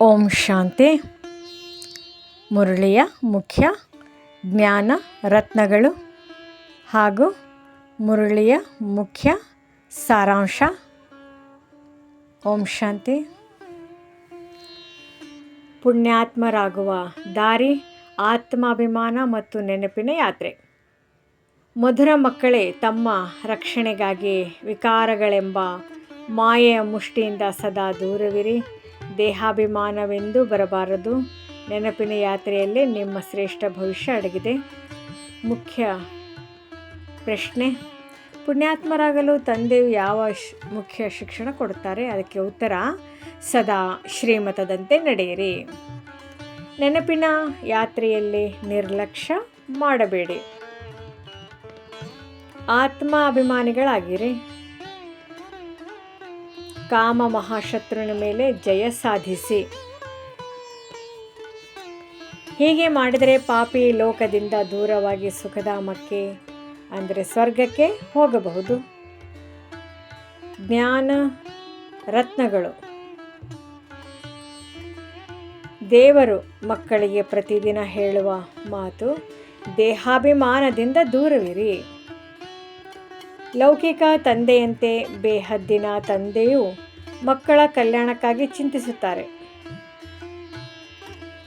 ಓಂ ಶಾಂತಿ. ಮುರಳಿಯ ಮುಖ್ಯ ಜ್ಞಾನ ರತ್ನಗಳು ಹಾಗೂ ಮುರಳಿಯ ಮುಖ್ಯ ಸಾರಾಂಶ. ಓಂ ಶಾಂತಿ. ಪುಣ್ಯಾತ್ಮರಾಗುವ ದಾರಿ, ಆತ್ಮಾಭಿಮಾನ ಮತ್ತು ನೆನಪಿನ ಯಾತ್ರೆ. ಮಧುರ ಮಕ್ಕಳೇ ತಮ್ಮ ರಕ್ಷಣೆಗಾಗಿ ವಿಕಾರಗಳೆಂಬ ಮಾಯೆಯ ಮುಷ್ಟಿಯಿಂದ ಸದಾ ದೂರವಿರಿ. ದೇಹಾಭಿಮಾನವೆಂದು ಬರಬಾರದು. ನೆನಪಿನ ಯಾತ್ರೆಯಲ್ಲೇ ನಿಮ್ಮ ಶ್ರೇಷ್ಠ ಭವಿಷ್ಯ ಅಡಗಿದೆ. ಮುಖ್ಯ ಪ್ರಶ್ನೆ, ಪುಣ್ಯಾತ್ಮರಾಗಲು ತಂದೆಯು ಯಾವ ಮುಖ್ಯ ಶಿಕ್ಷಣ ಕೊಡುತ್ತಾರೆ? ಅದಕ್ಕೆ ಉತ್ತರ, ಸದಾ ಶ್ರೀಮತದಂತೆ ನಡೆಯಿರಿ. ನೆನಪಿನ ಯಾತ್ರೆಯಲ್ಲಿ ನಿರ್ಲಕ್ಷ್ಯ ಮಾಡಬೇಡಿ. ಆತ್ಮ ಅಭಿಮಾನಿಗಳಾಗಿರಿ ಕಾಮ ಮಹಾಶತ್ರುವಿನ ಮೇಲೆ ಜಯ ಸಾಧಿಸಿ. ಹೀಗೆ ಮಾಡಿದರೆ ಪಾಪಿ ಲೋಕದಿಂದ ದೂರವಾಗಿ ಸುಖಧಾಮಕ್ಕೆ, ಅಂದರೆ ಸ್ವರ್ಗಕ್ಕೆ ಹೋಗಬಹುದು. ಜ್ಞಾನ ರತ್ನಗಳು. ದೇವರು ಮಕ್ಕಳಿಗೆ ಪ್ರತಿದಿನ ಹೇಳುವ ಮಾತು, ದೇಹಾಭಿಮಾನದಿಂದ ದೂರವಿರಿ. ಲೌಕಿಕ ತಂದೆಯಂತೆ ಬೇಹದ್ದಿನ ತಂದೆಯು ಮಕ್ಕಳ ಕಲ್ಯಾಣಕ್ಕಾಗಿ ಚಿಂತಿಸುತ್ತಾರೆ.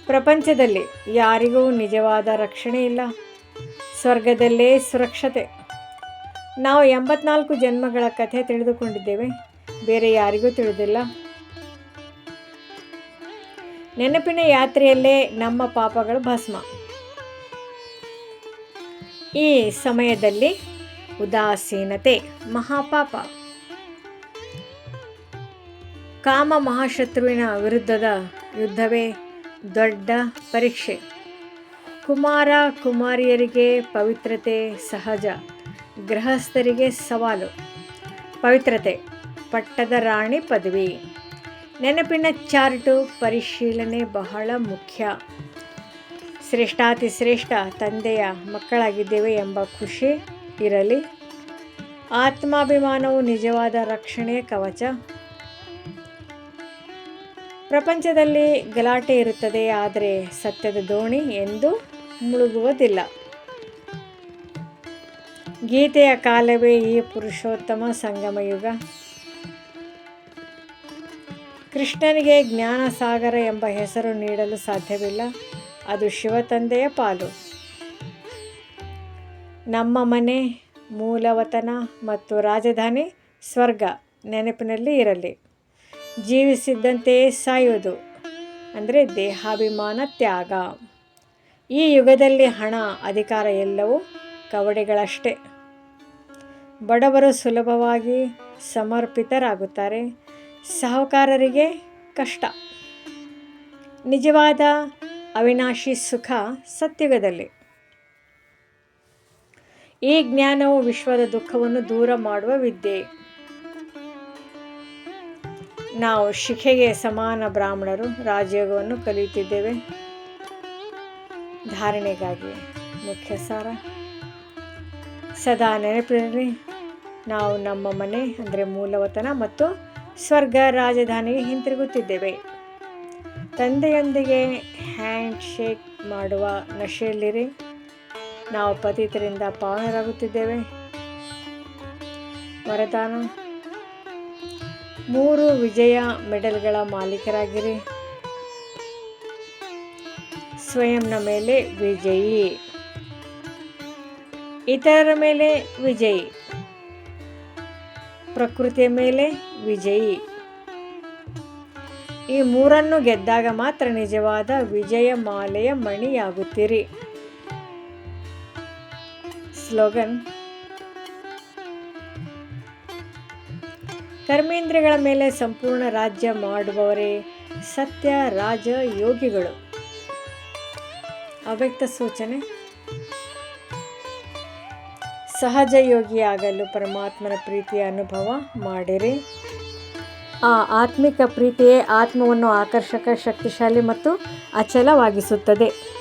ಪ್ರಪಂಚದಲ್ಲಿ ಯಾರಿಗೂ ನಿಜವಾದ ರಕ್ಷಣೆ ಇಲ್ಲ. ಸ್ವರ್ಗದಲ್ಲೇ ಸುರಕ್ಷತೆ. ನಾವು ಎಂಬತ್ನಾಲ್ಕು ಜನ್ಮಗಳ ಕಥೆ ತಿಳಿದುಕೊಂಡಿದ್ದೇವೆ. ಬೇರೆ ಯಾರಿಗೂ ತಿಳಿದಿಲ್ಲ. ನೆನಪಿನ ಯಾತ್ರೆಯಲ್ಲೇ ನಮ್ಮ ಪಾಪಗಳು ಭಸ್ಮ. ಈ ಸಮಯದಲ್ಲಿ ಉದಾಸೀನತೆ, ಮಹಾಪಾಪ. ಕಾಮ ಮಹಾಶತ್ರುವಿನ ವಿರುದ್ಧದ ಯುದ್ಧವೇ ದೊಡ್ಡ ಪರೀಕ್ಷೆ. ಕುಮಾರ ಕುಮಾರಿಯರಿಗೆ ಪವಿತ್ರತೆ ಸಹಜ, ಗೃಹಸ್ಥರಿಗೆ ಸವಾಲು. ಪವಿತ್ರತೆ, ಪಟ್ಟದ ರಾಣಿ ಪದವಿ. ನೆನಪಿನ ಚಾರ್ಟು ಪರಿಶೀಲನೆ ಬಹಳ ಮುಖ್ಯ. ಶ್ರೇಷ್ಠಾತಿ ಶ್ರೇಷ್ಠ ತಂದೆಯ ಮಕ್ಕಳಾಗಿದ್ದೇವೆ ಎಂಬ ಖುಷಿ ಇರಲಿ. ಆತ್ಮಾಭಿಮಾನವು ನಿಜವಾದ ರಕ್ಷಣೆ ಕವಚ. ಪ್ರಪಂಚದಲ್ಲಿ ಗಲಾಟೆ ಇರುತ್ತದೆ, ಆದರೆ ಸತ್ಯದ ದೋಣಿ ಎಂದು ಮುಳುಗುವುದಿಲ್ಲ. ಗೀತೆಯ ಕಾಲವೇ ಈ ಪುರುಷೋತ್ತಮ ಸಂಗಮ ಯುಗ ಕೃಷ್ಣನಿಗೆ ಜ್ಞಾನಸಾಗರ ಎಂಬ ಹೆಸರು ನೀಡಲು ಸಾಧ್ಯವಿಲ್ಲ, ಅದು ಶಿವತಂದೆಯ ಪಾಲು. ನಮ್ಮ ಮನೆ ಮೂಲವತನ ಮತ್ತು ರಾಜಧಾನಿ ಸ್ವರ್ಗ ನೆನಪಿನಲ್ಲಿ ಇರಲಿ. ಜೀವಿಸಿದ್ದಂತೆಯೇ ಸಾಯುವುದು, ಅಂದರೆ ದೇಹಾಭಿಮಾನ ತ್ಯಾಗ. ಈ ಯುಗದಲ್ಲಿ ಹಣ, ಅಧಿಕಾರ ಎಲ್ಲವೂ ಕವಡೆಗಳಷ್ಟೇ. ಬಡವರು ಸುಲಭವಾಗಿ ಸಮರ್ಪಿತರಾಗುತ್ತಾರೆ. ಸಾಹುಕಾರರಿಗೆ ಕಷ್ಟ. ನಿಜವಾದ ಅವಿನಾಶಿ ಸುಖ ಸತ್ಯುಗದಲ್ಲಿ. ಈ ಜ್ಞಾನವು ವಿಶ್ವದ ದುಃಖವನ್ನು ದೂರ ಮಾಡುವ ವಿದ್ಯೆ. ನಾವು ಶಿಖೆಗೆ ಸಮಾನ ಬ್ರಾಹ್ಮಣರು, ರಾಜಯೋಗವನ್ನು ಕಲಿಯುತ್ತಿದ್ದೇವೆ. ಧಾರಣೆಗಾಗಿ ಮುಖ್ಯ ಸಾರ. ಸದಾ ನೆನಪಿನಲ್ಲಿ ನಾವು ನಮ್ಮ ಮನೆ, ಅಂದರೆ ಮೂಲವತನ ಮತ್ತು ಸ್ವರ್ಗ ರಾಜಧಾನಿಗೆ ಹಿಂತಿರುಗುತ್ತಿದ್ದೇವೆ. ತಂದೆಯೊಂದಿಗೆ ಹ್ಯಾಂಡ್ ಶೇಕ್ ಮಾಡುವ ನಶೆಯಲ್ಲಿರಿ. ನಾವು ಪತಿತರಿಂದ ಪಾವನರಾಗುತ್ತಿದ್ದೇವೆ ವರದಾನ. ಮೂರು ವಿಜಯ ಮೆಡಲ್ಗಳ ಮಾಲೀಕರಾಗಿರಿ. ಸ್ವಯಂನ ಮೇಲೆ ವಿಜಯಿ. ಇತರರ ಮೇಲೆ ವಿಜಯಿ. ಪ್ರಕೃತಿಯ ಮೇಲೆ ವಿಜಯಿ. ಈ ಮೂರನ್ನು ಗೆದ್ದಾಗ ಮಾತ್ರ ನಿಜವಾದ ವಿಜಯ ಮಾಲೆಯ ಮಣಿಯಾಗುತ್ತೀರಿ. ಸ್ಲೋಗನ್ ಕರ್ಮೇಂದ್ರಿಯಗಳ ಮೇಲೆ ಸಂಪೂರ್ಣ ರಾಜ್ಯ ಮಾಡುವವರೇ ಸತ್ಯ ರಾಜ ಯೋಗಿಗಳು. ಅವ್ಯಕ್ತ ಸೂಚನೆ? ಸಹಜ ಯೋಗಿಯಾಗಲು ಪರಮಾತ್ಮನ ಪ್ರೀತಿಯ ಅನುಭವ ಮಾಡಿರಿ. ಆ ಆತ್ಮಿಕ ಪ್ರೀತಿಯೇ ಆತ್ಮವನ್ನು ಆಕರ್ಷಕ, ಶಕ್ತಿಶಾಲಿ ಮತ್ತು ಅಚಲವಾಗಿಸುತ್ತದೆ.